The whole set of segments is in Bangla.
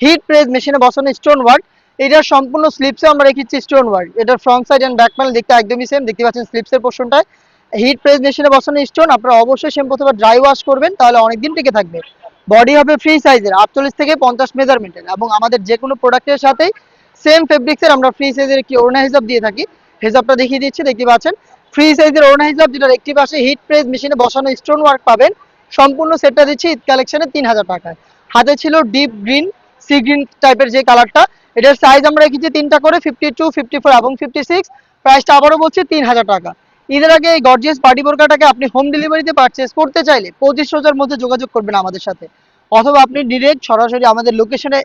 হিট প্রেস মেশিনে বসানো স্টোন ওয়ার্ক এটার সম্পূর্ণ আমরা রেখেছি স্টোন ওয়ার্ক সাইড দেখতে একদমই সেম দেখতে পাচ্ছেন হিট প্রেস মেশিনে বসানো স্টোন আপনারা অবশ্যই ড্রাই ওয়াশ করবেন, তাহলে অনেকদিন টিকে থাকবে। বডি হবে ফ্রি সাইজের আটচল্লিশ থেকে পঞ্চাশ মেজারমেন্টের এবং আমাদের যে কোনো প্রোডাক্টের সাথেই সেম ফেব্রিক্সের আমরা ফ্রি সাইজের একটি ওড়না হিসাব দিয়ে থাকি। হিসাবটা দেখিয়ে দিচ্ছি, দেখতে পাচ্ছেন? ফ্রি সাইজের ওড়না হিসাব যেটার একটি পাশে হিট প্রেস মেশিনে বসানো স্টোন ওয়ার্ক পাবেন, সম্পূর্ণ সেটটা দিচ্ছি ঈদ কালেকশনে তিন হাজার টাকায়। হাতে ছিল ডিপ গ্রিন সি গ্রিন টাইপের যে কালারটা এটার সাইজ আমরা রেখেছি তিনটা করে ফিফটি টু ফিফটি ফোর এবং ফিফটি সিক্স প্রাইসটা আবারও বলছি তিন হাজার টাকা। ঈদের আগে এই গর্জিয়াস পার্টি বোরকাটাকে আপনি হোম ডেলিভারিতে পারচেস করতে চাইলে পঁচিশ হাজার মধ্যে যোগাযোগ করবেন আমাদের সাথে। অথবা আপনি ডিরেক্ট সরাসরি আমাদের লোকেশনে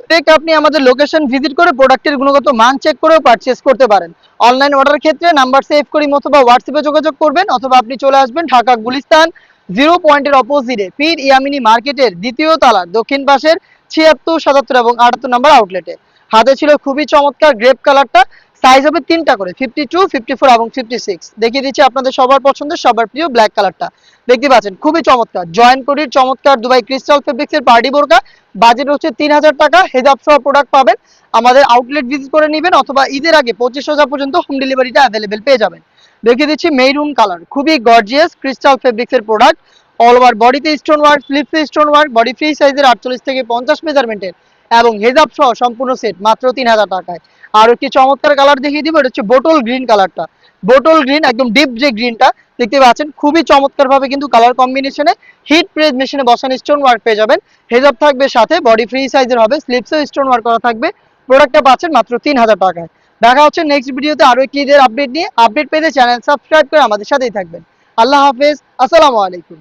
ডিরেক্ট আপনি আমাদের লোকেশন ভিজিট করে প্রোডাক্টের গুণগত মান চেক করেও পারচেস করতে পারেন। অনলাইন অর্ডার ক্ষেত্রে নাম্বার সেভ করি অথবা হোয়াটসঅ্যাপে যোগাযোগ করবেন অথবা আপনি চলে আসবেন ঢাকা গুলিস্তান জিরো পয়েন্টের অপোজিটে পীর ইয়ামিনী মার্কেটের দ্বিতীয় তলা, দক্ষিণ পাশের ছিয়াত্তর, সাতাত্তর এবং আটাত্তর নাম্বার আউটলেটে হাতে ছিল খুবই চমৎকার গ্রেপ কালারটা সাইজ হবে তিনটা করে ফিফটি টু ফিফটি ফোর এবং ফিফটি সিক্স দেখিয়ে দিচ্ছি আপনাদের সবার পছন্দের, সবার প্রিয় ব্ল্যাক কালারটা দেখতে পাচ্ছেন, খুবই চমৎকার। জয়েন্ট কোটির চমৎকার দুবাই ক্রিস্টাল ফেব্রিক্সের পার্টি বোরকা। বাজেট হচ্ছে তিন হাজার টাকা হেজাব সহ প্রোডাক্ট পাবেন। আমাদের আউটলেট ভিজিট করে নেবেন অথবা ঈদের আগে পঁচিশ হাজার পর্যন্ত হোম ডেলিভারিটা অ্যাভেলেবেল পেয়ে যাবেন। দেখিয়ে দিচ্ছি মেরুন কালার খুবই গর্জিয়াস ক্রিস্টাল ফেব্রিক্সের প্রোডাক্ট অল ওভার বডিতে স্টোন ওয়ার্ক স্লিপসে স্টোন ওয়ার্ক বডি ফ্রি সাইজের আটচল্লিশ থেকে পঞ্চাশ মেজারমেন্টের এবং হেজাব সহ সম্পূর্ণ সেট মাত্র তিন হাজার টাকায়। আর একটি চমৎকার কালার দেখিয়ে দিব, এটা হচ্ছে বোটল গ্রিন কালারটা বোটল গ্রিন একদম ডিপ যে গ্রিনটা দেখতে পাচ্ছেন, খুবই চমৎকার ভাবে কিন্তু কালার কম্বিনেশনে হিট প্রেস মেশিনে বসানো স্টোন ওয়ার্ক পেয়ে যাবেন। হেজাব থাকবে সাথে বডি ফ্রি সাইজের হবে স্লিপসে স্টোন ওয়ার্ক করা থাকবে। প্রোডাক্টটা পাচ্ছেন মাত্র তিন হাজার টাকায়। দেখা হচ্ছে নেক্সট ভিডিওতে আরও একটি আপডেট নিয়ে। আপডেট পেতে চ্যানেল সাবস্ক্রাইব করে আমাদের সাথেই থাকবেন। আল্লাহ হাফেজ, আসসালামু আলাইকুম।